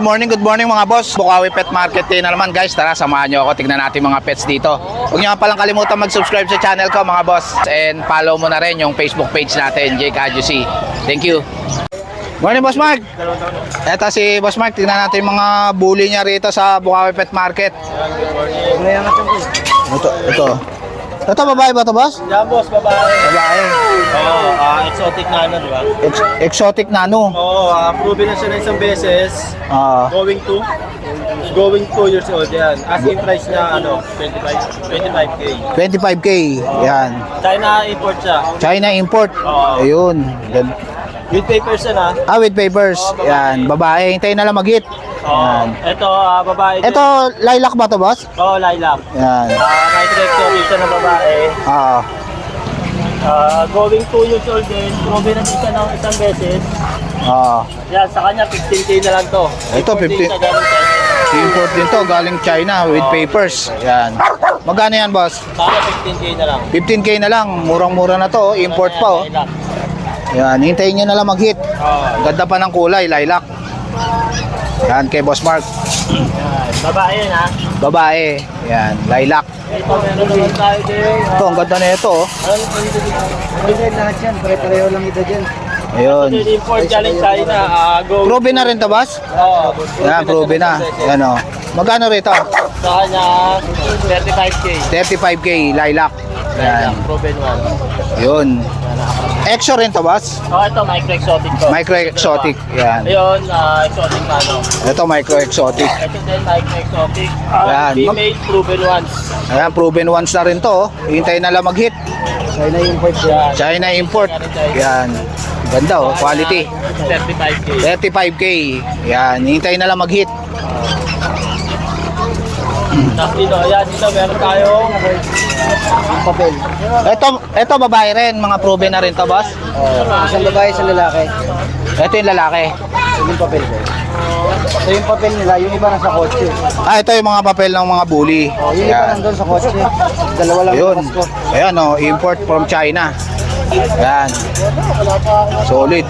Good morning, good morning mga boss. Bukawi Pet Market din na naman guys. Tara, samahan nyo ako. Tignan natin mga pets dito. Huwag nyo nga palang kalimutan mag-subscribe sa channel ko mga boss. And follow mo na rin yung Facebook page natin, Jake Adjusi. Thank you. Morning, Boss Mark. Eto si Boss Mark. Tignan natin yung mga bully niya rito sa Bukawi Pet Market. Ito, ito. Ito, babae ba ito, boss? Yeah, boss, babae. Babae. Oo, ah, exotic na ano, di ba? Ex- exotic nano. Oo, ah, proven na siya na isang beses. Ah, Going to? Going 2 years old yan. Asking price niya, ano, 25, 25K. 25k. Yan. China import siya. China import. Oo. Ayun. Gan- With papers yan, ha? Ah, with papers. Yan. Babae. Hintayin na lang mag-hit. Oo. Yan. Ito, ah, babae. Ito, lilac ba to, boss? Oo, lilac. Yan. Ah, night exotic siya na babae. Ah, Ah, going 2 years old din. Proven na siya ng isang beses. ah. Yan, sa kanya, 15K na lang to. Ito, Import din 15. siya galing China. Import din to. Galing China with papers. Yan. Magkano yan, boss? Sa kanya, 15K na lang. 15k na lang. Murang-mura na to. oh. Import pa, oh. Lilac. Yan. Hintayin nyo na lang mag-hit. Oo. Ganda pa ng kulay. Lilac. Yan, kay Boss Mark. Yan, babae yan ha. Babae. Yan. Lilac. Ito meron naman tayo din. Ito, ang ganda na ito, oh. Hindi lahat yan, pare-pareho lang ito dyan. Ayun. Import galing China. ah go. Proven na rin to, boss? Oo. Yan, proven na. Yan, oh. Magkano rito? Sa kanya, 35K. 35k, lilac. Yan. Yan. Proven one. Yun. Exo rin to, boss? Oh, ito micro exotic ko. Micro exotic. Yan. Ayun, ah, exotic na ano. Ito, micro exotic. Ito din micro exotic. Ah, Yan. Female proven ones. Ayan, proven once na rin to. oh. Hintayin na lang mag-hit. China import yan. Yan. China import. Yan. Ganda, oh. Quality. 35K. 35k. Yan. Hintayin na lang mag-hit. Tapos dito, ayan, dito meron tayong papel. Ito, ito babae rin. Mga proven na rin to, boss. Oh, isang babae, isang lalaki. Ito yung lalaki. Ito yung papel ko. Ito yung papel nila, yung iba nasa kotse. Ah, ito yung mga papel ng mga bully. Oh, yung iba nandun sa kotse. Dalawa lang yung ko. Ayan, oh. Import from China. Yan. Solid.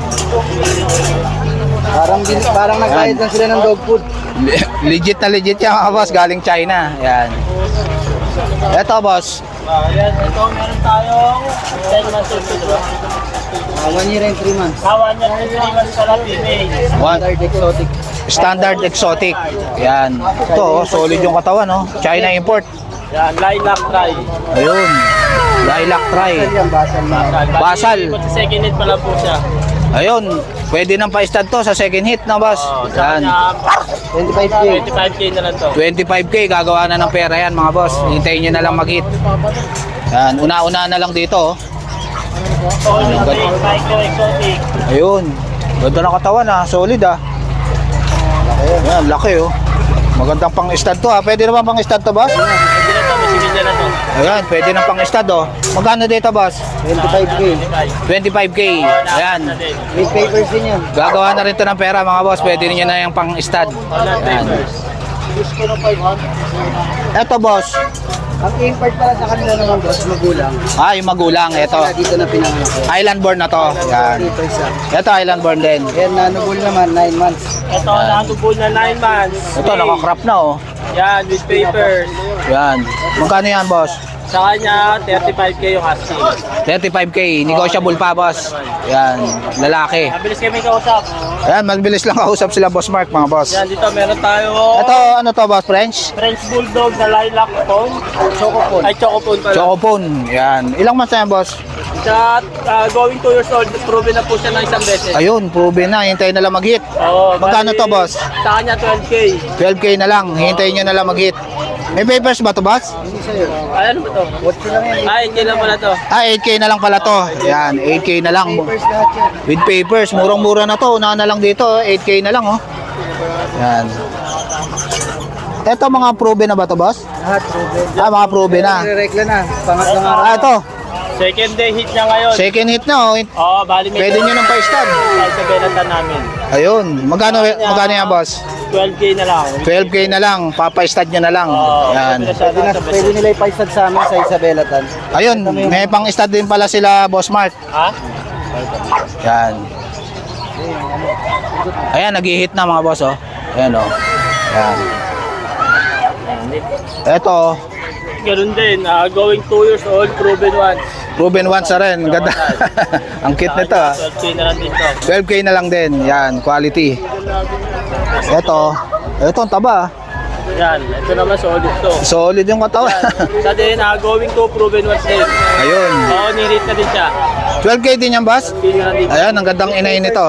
Parang, din, parang nagbayad lang sila ng dog food. Le- legit na legit yan, mga boss. Galing China. Yan. Ito, boss. Ah, Ayan, ito meron tayong 10 months old to Uh, one year and three months. Kawan niya 3 months pala female. One, Standard exotic. standard exotic. Yan. Ito, oh, solid yung katawan, oh. China import. Yan, lilac try. Ayun. Lilac try. Basal basal. Basal. Sa second hit pa lang po siya. Ayun. Pwede nang pa-stud to sa second hit na, boss. Oh, sa Yan. kanya, 25K. 25k na lang to. 25k, gagawa na ng pera yan, mga boss. Hintayin nyo na lang mag-hit. Yan. Una-una na lang dito, oh. Oh, yung micro exotic. Ayun. Ganda ng katawan, ah. Solid, ah. Yan, laki, oh. Magandang pang-stud to, ah. Pwede naman pang-stud to, boss? Hindi na to, may. Ayan, pwede nang pang-stud, oh. Magkano dito, boss? 25K. 25k. Ayan. With papers din yan. Gagawa na rin to ng pera, mga boss. Pwede niyo na yung pang-stud. Ayan. Gusto na 500. Eto, boss. Ang import pala sa kanila naman, boss, magulang. Ah, yung magulang. Eto. Kaya dito na pinanganak ko. Island born na to. Yan. Dito isa. Ito, island born din. Yan, nanubul naman, 9 months. Ito, nakatubol na 9 months. Ito, nakakrap na, oh. Yan, with papers. Yan. Magkano yan, boss? Sa kanya, 35k yung asking. 35k. Negotiable pa, boss. Yan. Lalaki. Mabilis kami kausap. Ayan, mabilis lang kausap sila, boss Mark, mga boss. Yan, dito meron tayo Ito, ano to, boss? French? French Bulldog na lilac phone. Chocopon. Ay, choco phone pala. Chocopon. Yan. Ilang months na yan, boss? Sa ah, going 2 years old, proven na po siya ng isang beses. Ayun, proven na. Hintayin na lang mag-hit. Oo, Magkano bali, to, boss? Sa kanya, 12k. 12k na lang. Hintayin nyo na lang mag-hit. May papers ba to, boss? Hindi sa'yo. Ay, ano ba to? Watch lang yan. Ay, hindi lang pala to. Ah, 8k na lang pala to. Yan, 8k na lang. With papers, murang-mura na to. Unahan na lang dito, 8k na lang, oh. Yan. Ito mga proven na ba to, boss? Lahat, proven. Ah, mga proven na. Nire-regla na. Pangatlong araw. Ah, ito. Second day hit niya ngayon. Second hit na, oh. Oo, bali may Pwede nyo nang pa-stud. Ay, sa benatan namin. Ayun. Magkano, magkano yan, boss? 12k na lang. 12k na lang. Papa-stud nyo na lang. Oo, Yan. pwede na Pwede, na, nila ipaisad sa amin sa Isabela Tan. Ayun, may pang-stud din pala sila, boss Mark. Ha? Yan. Ayan, nag-hit na mga boss, oh. Ayan o. Ayan. Ito, Ganun din, ah, going 2 years old, proven once. Proven once na rin. Ganda. Ang cute nito ah. 12K na lang din to. 12k na lang din. Yan, quality. Ito, ito ang taba. ah. Yan, ito naman solid to. Solid yung katawan. Sa din, ah, going 2, proven once din. Ayun. Oo, nirit na din siya. 12k din yan, boss? 12K na lang din. Ayan, ang gandang inain nito.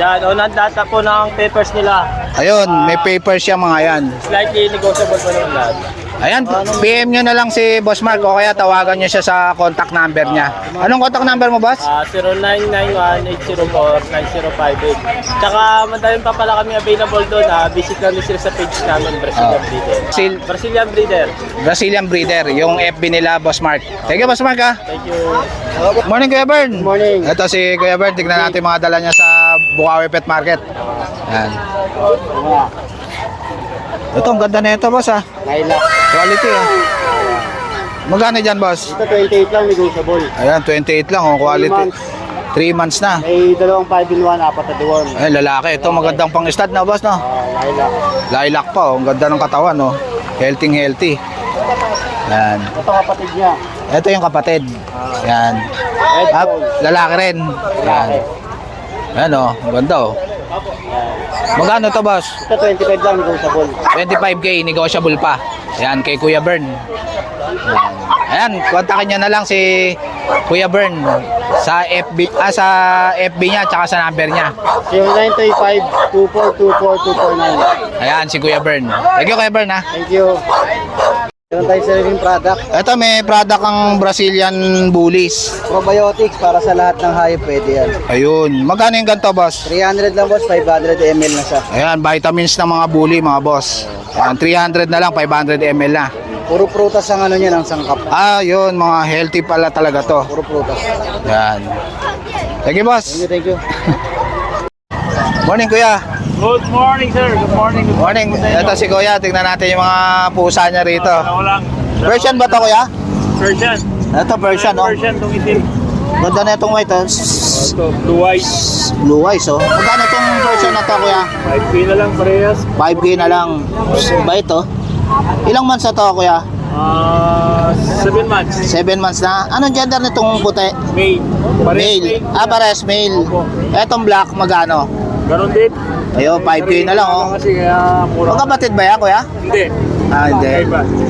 Yan, unang data po ng papers nila. Ayun, may papers siya mga yan. Slightly negotiable pa naman lahat. Ayan, PM nyo na lang si Boss Mark o kaya tawagan nyo siya sa contact number niya. Anong contact number mo, boss? Ah, 0991-804-9058. Tsaka madaling pa pala kami available doon. Ah, visit lang sila sa page namin, Brazilian Ah. Breeder. Sil- Brazilian Breeder. Brazilian Breeder, yung FB nila, Boss Mark. Thank you, Boss Mark, ha? Thank you. Morning, Kuya Bern. Morning. Ito si Kuya Bern. Tignan natin mga dala niya sa Bukawi Pet Market. Ayan. Ito, ang ganda na ito, boss, ha? Lilac. Quality, ha? Magkano dyan, boss? Ito 28 lang, negotiable. Ayan, 28 lang, oh, quality. 3 months na. May dalawang 5 in 1, apat na deworm. Ay, lalaki. Ito, magandang pang-stud na, boss, no? Ah, lilac. Lilac pa, oh. Ang ganda ng katawan, no? Healthy, healthy. Yan. Ito kapatid niya. Ito yung kapatid. Yan. Red Ah, lalaki rin. Yan. Yan, oh. Ang Ganda, oh. Magkano to, boss? Ito 25 lang, negotiable. 25k, negotiable pa. Yan, kay Kuya Bern. Yan. Ayan, kontakin nyo na lang si Kuya Bern sa FB, ah, sa FB niya, tsaka sa number niya. 0935-2424-249. Ayan, si Kuya Bern. Thank you, Kuya Bern, ha. Thank you. Meron tayo sariling product. Ito, may product ang Brazilian Bullies. Probiotics para sa lahat ng hayop pwede yan. Ayun. Magkano yung ganito, boss? 300 lang boss, 500 ml na siya. Ayan, vitamins ng mga bully, mga boss. Ayan, 300 na lang, 500 ml na. Puro prutas ang ano niya ng sangkap. Ah, yun, mga healthy pala talaga to. Puro prutas. Yan. Thank you, boss. Thank you, thank you. Morning, kuya. Good morning, sir. Good morning. Good Morning. Ito si kuya. Tignan natin yung mga pusa niya rito. Lang. Persian ba to, kuya? Persian. Ito, Persian, oh. Persian, itong itim. Ganda na itong white, oh. Ito, blue eyes. Blue eyes, oh. Magkano itong Persian na to, kuya? 5K na lang, parehas. 5K na lang. Bait, oh. Ilang months na to, kuya? Ah, 7 months. 7 months na. Anong gender nitong puti? May. Male. Ah, pares male. Etong black, magano? Ganon din. Ayun, 5K na lang, oh. Kasi kaya mura. Magkapatid ba yan, kuya? Hindi. Ah, hindi.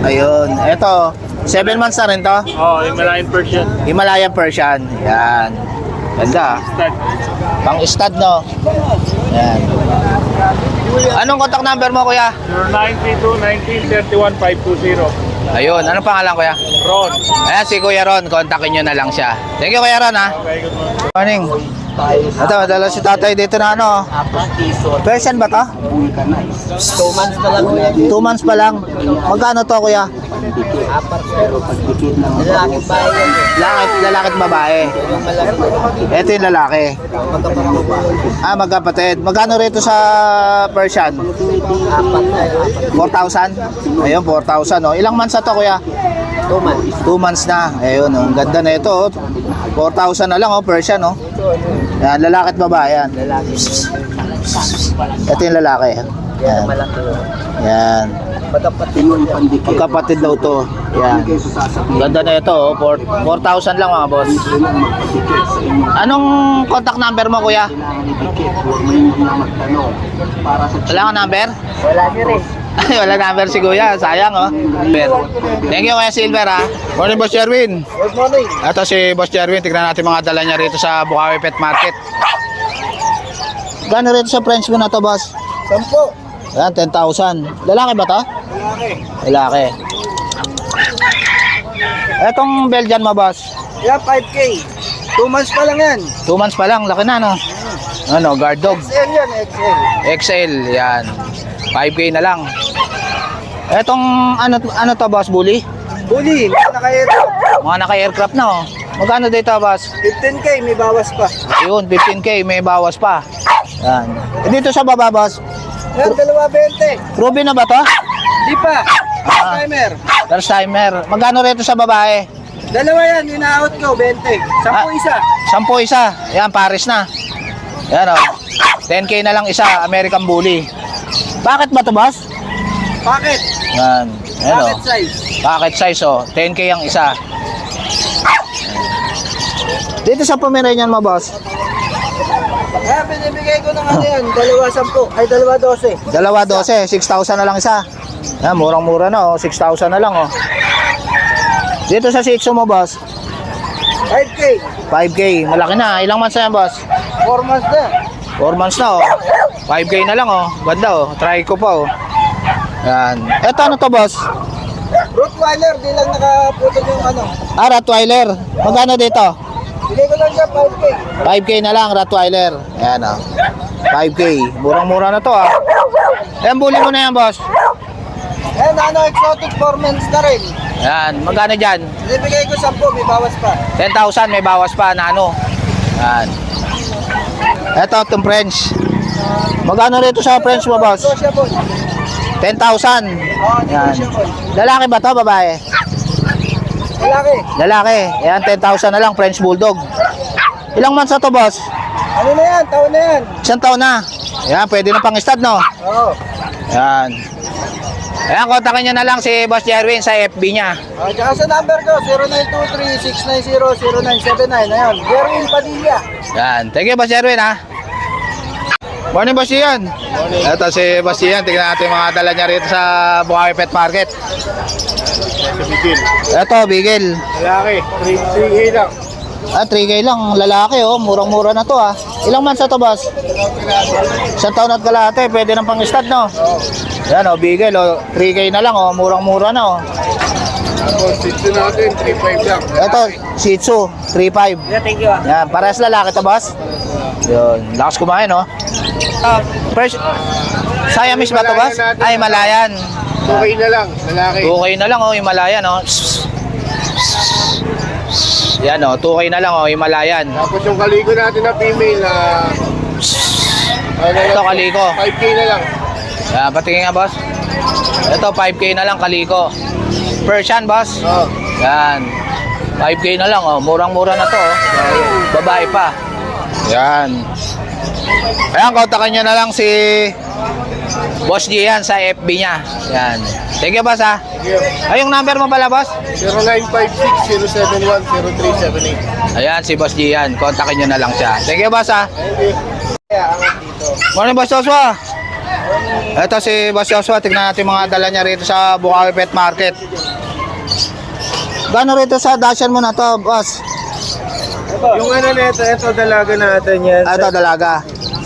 Ayun. Ito, 7 months na rin to. Oh, Himalayan Persian. Himalayan Persian. Yan. Ganda. ah. Start. Pang stud, no? Yan. Anong contact number mo, kuya? 0932-1931-520. Ayun. Anong pangalan, kuya? Ron. Ayan, si Kuya Ron. Kontakin nyo na lang siya. Thank you, Kuya Ron, ha? Okay, good morning. Morning. Ito, dala si tatay dito na ano. Persian ba to? 2 months na lang yan. 2 months pa lang. Magkano to, kuya? Lalaki pa yan. Lalaki, lalaki at babae. Ito yung lalaki. Ah, magkapatid. Magkano rito sa Persian? 4,000? Ayun, 4,000. Oh. Ilang months na to, kuya? 2 months. 2 months na. Ayun, oh. ang ganda na ito. Oh. 4,000 na lang, oh, Persian. Oh. Yan, lalaki at babae. Yan. Lalaki. Ito yung lalaki. Yan. Yan. Magkapatid yung pandikit. Magkapatid daw to. Yan. Ganda na ito, oh. Four- 4,000 lang mga boss. Anong contact number mo, kuya? Wala ka number? Wala niyo rin. Ay, wala number si kuya. Sayang, oh. Silver. Thank you, kuya Silver, ha. Morning, Boss Jerwin. Good morning. Ito si Boss Jerwin. Tignan natin mga dala niya rito sa Bukawi Pet Market. Gano'n rito sa French mo na to, boss? Sampo. Yan, 10,000. Lalaki ba to? Lalaki. Lalaki. Etong Belgian mo, boss? Yan, 5K. 2 months pa lang yan. 2 months pa lang, laki na, no? Ano, guard dog. XL yan, XL. XL, yan. 5K na lang. Etong, ano, ano to, boss, bully? Bully, naka-aero. Mga naka-aircraft na, oh. Magkano dito, boss? 15K, may bawas pa. Yun, 15K, may bawas pa. Yan. Eh, Dito sa baba, boss, Yan, dalawa 20. Ruby na ba to? Di pa. Ah. Timer. First timer. Magkano rito sa babae? Dalawa yan, ina-out ko, 20. Sampu Ah. isa. Sampo isa. Yan, Paris na. Yan, oh. 10K na lang isa, American Bully. Bakit ba to boss? Bakit? Yan. Ayan Bakit o. size? Packet size oh. 10k ang isa. Dito sa Pomeranian mo boss. Kaya binibigay ko ng ano yan, dalawa sampu, ay dalawa dose. Dalawa 12, 6,000 na lang isa. Yan, murang-mura na oh. 6,000 na lang oh. Dito sa Shih Tzu mo boss. 5K, 5k. Malaki na. Ilang months na yan boss? 4 months na. 4 months na oh. 5k na lang oh. Ganda oh. Try ko pa oh. Yan. Eto ano to boss? Rottweiler, di lang nakaputol yung ano. Ah, Rottweiler. Magkano dito? Bigay ko lang siya 5K. 5k na lang Rottweiler. Ayan oh. 5k. Murang-mura na to ah. Ayan, buli mo na yan boss. Eh, nano exotic 4 months na rin. Yan. Magkano dyan? Binibigay ko 10, may bawas pa. 10,000 may bawas pa na ano. Yan. Eto, itong French. Magkano rito sa French mo boss? Negotiable. 10,000. Oo, Yan. Lalaki ba to babae? Malaki. Lalaki. Ayan, 10,000 na lang, French Bulldog. Ilang months na to, boss? Ano na yan? Taon na yan. Isang taon na. Ayan, pwede na pang stud, no? Oo. Ayan. Ayan, kontakin nyo na lang si Boss Jerwin sa FB niya. Oh, tsaka sa number ko, 0923-690-0979. Ayan, Jerwin Padilla. Yan. Thank you, Boss Jerwin, ha? Morning, Boss Ian. Ito si Boss Ian. Tingnan natin yung mga dala niya rito sa Bukawi Pet Market. Ito, Bigel. Lalaki, 3K lang. Ah, 3K lang. Lalaki, oh. Murang-mura na to, ah. Ilang months na to, boss? Isang taon at kalahati. Pwede ng pang-stud, no? Yan, oh. Bigel, oh. 3K na lang, oh. Murang-mura na, oh. Tapos, dito natin, 3.5 lang. Ito, Shih Tzu. 3.5. Yeah, thank you. ah. Yan, parehas lalaki to, boss. Yun. Lakas kumain, oh. Ah, first, Siamese ba to, boss? Ay, Malayan. 2K na lang, lalaki. 2K na lang, oh. Himalayan, oh. Yan, oh. 2K na lang, oh. Himalayan. Tapos yung kaligo natin na female na... ano Ito, kaliko. 5K na lang. Yan, patingin nga, boss. Ito, 5K na lang, kaliko. Persian, boss. Oh. Yan. 5K na lang, oh. Murang-mura na to, oh. Babae pa. Yan. Ayan, kontakan nyo na lang si Boss Gian sa FB niya. Yan. Thank you, boss, ha. Thank you. Ay, yung number mo pala, boss? 0956-071-0378. Ayan, si Boss Gian. Kontakin nyo na lang siya. Thank you, boss, ha. Thank you. Morning, Boss Joshua. Ito si Boss Joshua. Tignan natin mga dala niya rito sa Bukawi Pet Market. Gano'n rito sa dasyan mo na to, boss? Yung ano nito, ito dalaga natin yan. Ah, Ito, dalaga.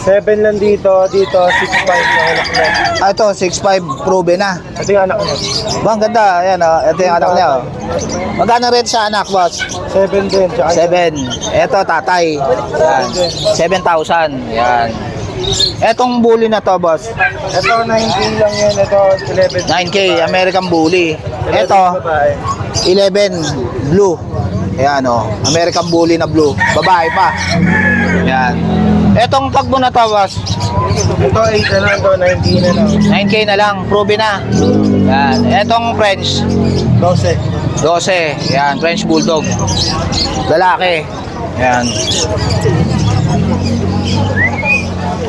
7 lang dito, dito 6.5 na anak niya. Ah, Ito, 6'5", proven na. Ito yung anak niya. Ba, ang ganda. Ayan, oh. Ito yung anak niya. Oh. Magkano rito sa anak, boss? 7 din, tsaka 7. Ito, tatay. Yan. 7,000. Yan. Etong bully na to, boss. Ito 19 lang yan, ito 11. 9K, American Bully. 11 Ito, babae. 11, blue. Ayan, oh. American Bully na blue. Babae pa. Yan. Etong pagbo na to, boss. Ito 8 na lang, ito 19 na lang. 9K na lang, proven na. Yan. Etong French, 12. 12. Yan, French Bulldog. Lalaki. Yan.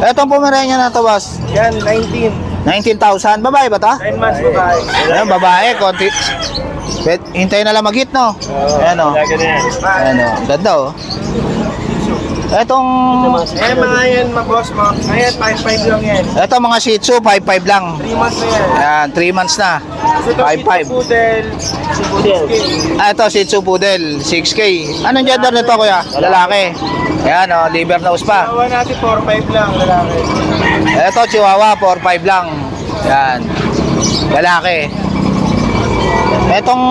Etong Pomeranian na to, boss. Yan, 19. 19,000. Babae ba to? 9 months babae. Ayan, babae. Konti. Bet, hintay na lang magit, no? Ayan, oh. Ayan, oh. Ganda, oh. Etong... Eh, mga yan, mga boss mo. Ayan, 5.5 lang yan. Eto mga Shih Tzu, 5'5 lang. 3 months na yan. Ayan, 3 months na. Ito, 5'5. Poodle. Poodle. Ah, ito, Shih Tzu Poodle, 6K. Anong gender nito, kuya? Lalaki. Ayan, oh, liver nose pa. Tawa natin 4.5 lang, lalaki. Ito, Chihuahua, 4'5 lang. Ayan. Lalaki. Etong,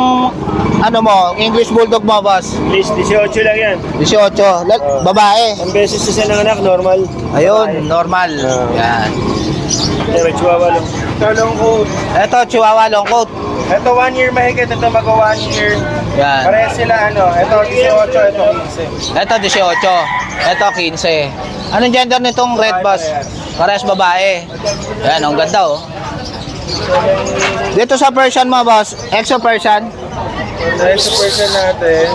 ano mo, English Bulldog mo, boss? Please, 18 lang yan. 18. Lal- babae. Ang beses sa siya ng anak, normal. Ayun, normal. Yan. Pero chihuahua lang. Ito lang ko. Ito, Chihuahua long coat. Ito 1 year mahigit, ito mag 1 year. Yan. Parehas sila ano, ito 18, ito 15. Ito, 18. Ito, 15. Anong gender nitong red bus? Parehas babae. Yan, ang ganda, oh. Dito sa Persian mo, boss. Exo Persian. Dahil sa person natin,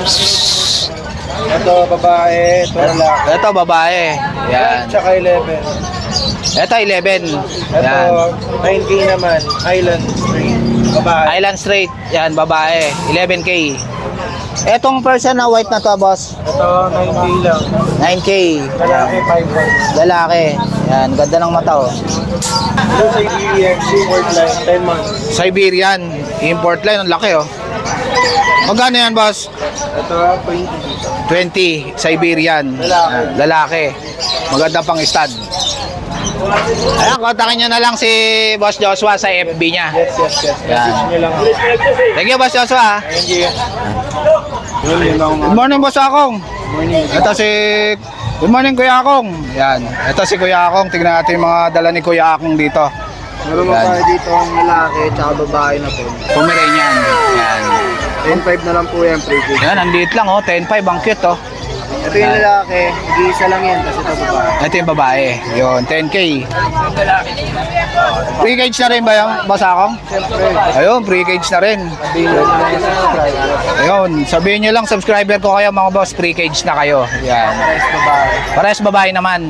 ito babae, ito lalaki. Ito, babae. Yan. Tsaka 11. Ito, 11. Ito, Yan. 9K naman, Island Street. Babae. Island Straight. Yan, babae. 11K. Etong person na white na to, boss. Ito, 9K lang. 9K. Lalaki, 5 Lalaki. Yan, ganda ng mata, oh. Ito sa EX, import line, 10 months. Siberian. Import line, ang laki, oh. Magkano yan, boss? Ito, 20. 20. Siberian. Lalaki. Lalaki. Maganda pang stud. Ayan, kontakin nyo na lang si Boss Joshua sa FB niya. Yes, yes, yes. Yan. Thank you, Boss Joshua. Thank you. Good morning, Boss Akong. Morning. Ito si... Good morning, Kuya Akong. Yan. Ito si Kuya Akong. Tingnan natin yung mga dala ni Kuya Akong dito. Meron mo tayo dito ang lalaki tsaka babae na po. Pomeranian. Yan. 10-5 na lang po yan, pre Yan, ang liit lang, oh. 10.5. Ang cute, oh. Ito yung lalaki, nag-iisa lang yan kasi ito babae. Ito yung babae. Yun, 10K. Free cage na rin ba yung Boss Akong? Siyempre, Ayun, free cage na rin. Ayun, sabihin nyo lang, subscriber ko kayo mga boss, free cage na kayo. Yan. Price babae. Parehas babae naman.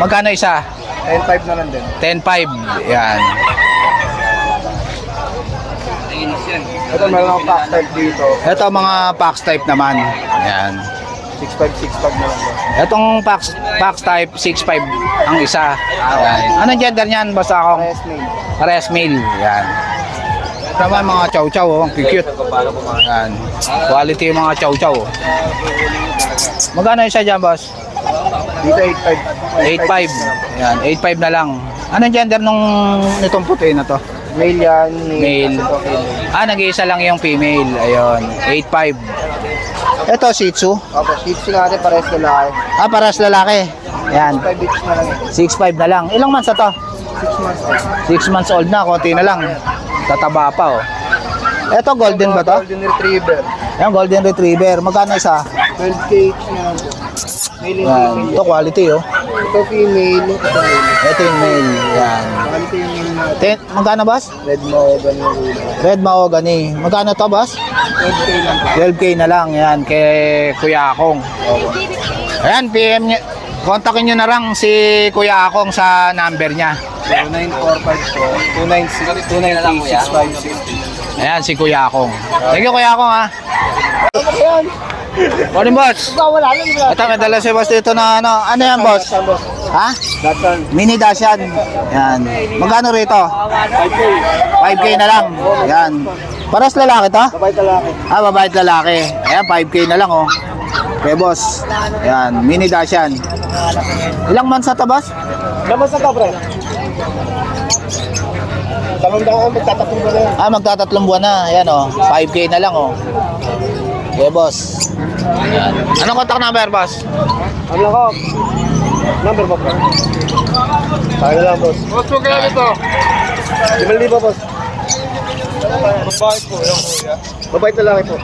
Magkano isa? 10-5 na lang din. 10.5. Yan. Ito meron akong pack type dito. Ito mga packs type naman. Yan. 6'5", 6'5 na lang po. Itong packs, packs type 6.5 ang isa. Yan. Anong gender niyan, boss akong? Price name. Parehas male. Yan. Ito naman mga chow chow, oh. Ang cute. Yan. Quality yung mga chow chow. Magkano isa dyan, boss? Dito 8'5". 8.5. Yan, 8.5 na lang. Anong gender nung nitong puti na to? Male yan. Male. Ah, nag-iisa lang yung female. Ayun, 8.5. Ito, Shih Tzu. Opo, Shih Tzu natin pares lalaki. Ah, paras lalaki. Yan, 5 each na lang ito. 6.5 na lang. Ilang months na to? 6 months old. 6 months old na, konti na lang. Tataba pa, oh. Ito, golden ba to? Golden Retriever. Yan, golden retriever. Magkano isa? 12k each na lang. Male and Yan, female. ito quality, oh. Ito female, ito male. Ito yung male. Yan. Quality yung male. Ten, magkano, boss? Red mahogany. Red mahogany. Magkano to, boss? 12k lang po. 12k na lang yan kay Kuya Akong. Ayan, PM niya. Kontakin nyo na lang si Kuya Akong sa number niya. 0945 po. 296 296 Ayan, si Kuya Akong. Thank you, Kuya Akong, ha. Morning, boss. Wala lang. Ito, may dala si boss dito na ano. Ano yan, boss? Ha? Datsan. Mini dash yan. Yan. Magkano rito? 5K na lang. Yan. Paras lalaki to? Kabay talaki. Ah, babae at lalaki. Ayan, 5K na lang, oh. Okay, boss. Ayan, mini dash yan. Ilang months na to, boss? Laman sa kabre. Talong daw ang magtatatong ba na yan? Ah, magtatatlong buwan na. Ayan, oh. 5K na lang, oh. Okay, boss. Ayan. Anong contact number, boss? Ano ko? Number mo, bro. Tayo lang, boss. Boss, huwag kaya dito. Limal libo, boss. Babae po, yung kuya. Babae lalaki po.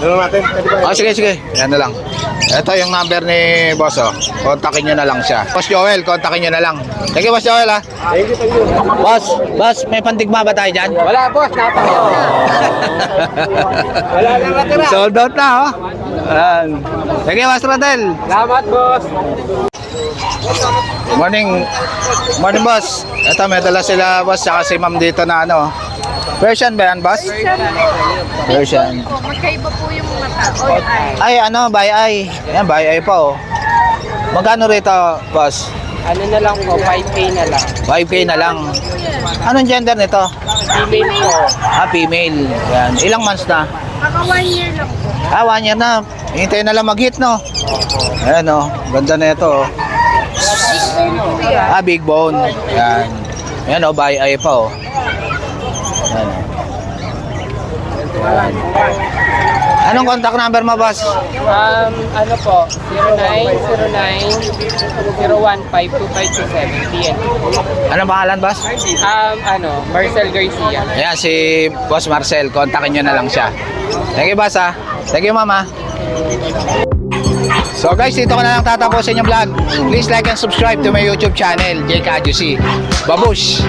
Ano natin? Pwede ba? Ah, sige, sige. Yan na lang. Ito yung number ni boss, oh. Kontakin nyo na lang siya. Boss Joel, kontakin nyo na lang. Thank you, boss Joel, ha. Thank you, thank you. Boss, boss, may pantigma ba tayo dyan? Wala, boss. Napaka. Wala na natira. Sold out na, oh. Ayan. Thank you, Boss Radel. Salamat, boss. Morning. Morning, boss. Ito, may dala sila, boss, saka si ma'am dito na ano. Persian ba yan, boss? Persian. Magkaiba po yung mata. O yung Ay, ano, by eye. Ayan, by eye pa, oh. Magkano rito, boss? Ano na lang po, 5K na lang. 5K na lang. Anong gender nito? Female po. Ah, female. Yan. Ilang months na? Maka one year lang po. Ah, one year na. Hintay na lang mag-hit, no? Ayan, oh. Ganda na ito, oh. Ah, big bone. Yan. Yan, oh. By eye pa, oh. Yan. Yan. Anong contact number mo, boss? Um, ano po, 0909-015-2527, PN. Anong pangalan, boss? Um, ano, Marcel Garcia. Ayan, si Boss Marcel. Kontakin nyo na lang siya. Thank you, boss, ha. Thank you, mama. So guys, dito ko na lang tatapusin yung vlog. Please like and subscribe to my YouTube channel, Jake Adjusi. Babush!